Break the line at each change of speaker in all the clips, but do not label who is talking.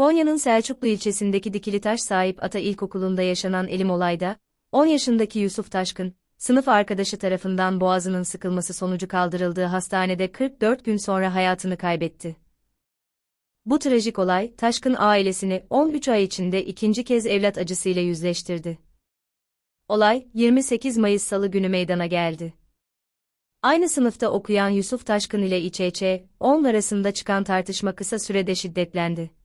Konya'nın Selçuklu ilçesindeki Dikilitaş sahip Ata İlkokulu'nda yaşanan elim olayda, 10 yaşındaki Yusuf Taşkın, sınıf arkadaşı tarafından boğazının sıkılması sonucu kaldırıldığı hastanede 44 gün sonra hayatını kaybetti. Bu trajik olay, Taşkın ailesini 13 ay içinde ikinci kez evlat acısıyla yüzleştirdi. Olay, 28 Mayıs Salı günü meydana geldi. Aynı sınıfta okuyan Yusuf Taşkın ile İÇÇ, 10 arasında çıkan tartışma kısa sürede şiddetlendi.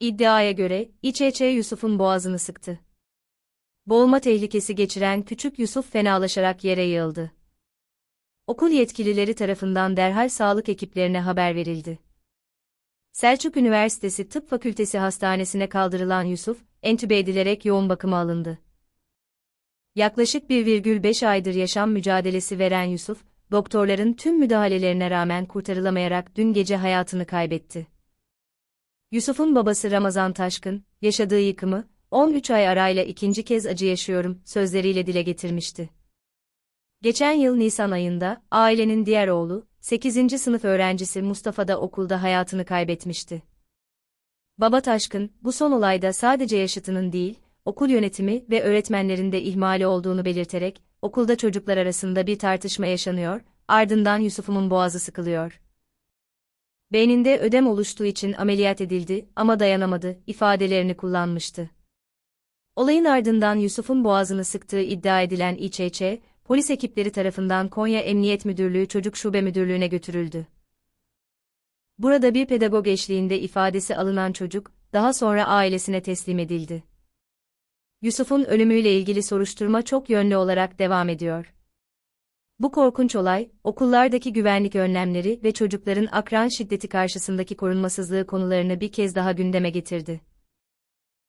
İddiaya göre, İÇÇ Yusuf'un boğazını sıktı. Boğulma tehlikesi geçiren küçük Yusuf fenalaşarak yere yığıldı. Okul yetkilileri tarafından derhal sağlık ekiplerine haber verildi. Selçuk Üniversitesi Tıp Fakültesi Hastanesi'ne kaldırılan Yusuf, entübe edilerek yoğun bakıma alındı. Yaklaşık 1,5 aydır yaşam mücadelesi veren Yusuf, doktorların tüm müdahalelerine rağmen kurtarılamayarak dün gece hayatını kaybetti. Yusuf'un babası Ramazan Taşkın, yaşadığı yıkımı, 13 ay arayla ikinci kez acı yaşıyorum, sözleriyle dile getirmişti. Geçen yıl Nisan ayında, ailenin diğer oğlu, 8. sınıf öğrencisi Mustafa da okulda hayatını kaybetmişti. Baba Taşkın, bu son olayda sadece yaşıtının değil, okul yönetimi ve öğretmenlerin de ihmali olduğunu belirterek, okulda çocuklar arasında bir tartışma yaşanıyor, ardından Yusuf'umun boğazı sıkılıyor. Beyninde ödem oluştuğu için ameliyat edildi ama dayanamadı, ifadelerini kullanmıştı. Olayın ardından Yusuf'un boğazını sıktığı iddia edilen İÇÇ, polis ekipleri tarafından Konya Emniyet Müdürlüğü Çocuk Şube Müdürlüğü'ne götürüldü. Burada bir pedagog eşliğinde ifadesi alınan çocuk, daha sonra ailesine teslim edildi. Yusuf'un ölümüyle ilgili soruşturma çok yönlü olarak devam ediyor. Bu korkunç olay, okullardaki güvenlik önlemleri ve çocukların akran şiddeti karşısındaki korunmasızlığı konularını bir kez daha gündeme getirdi.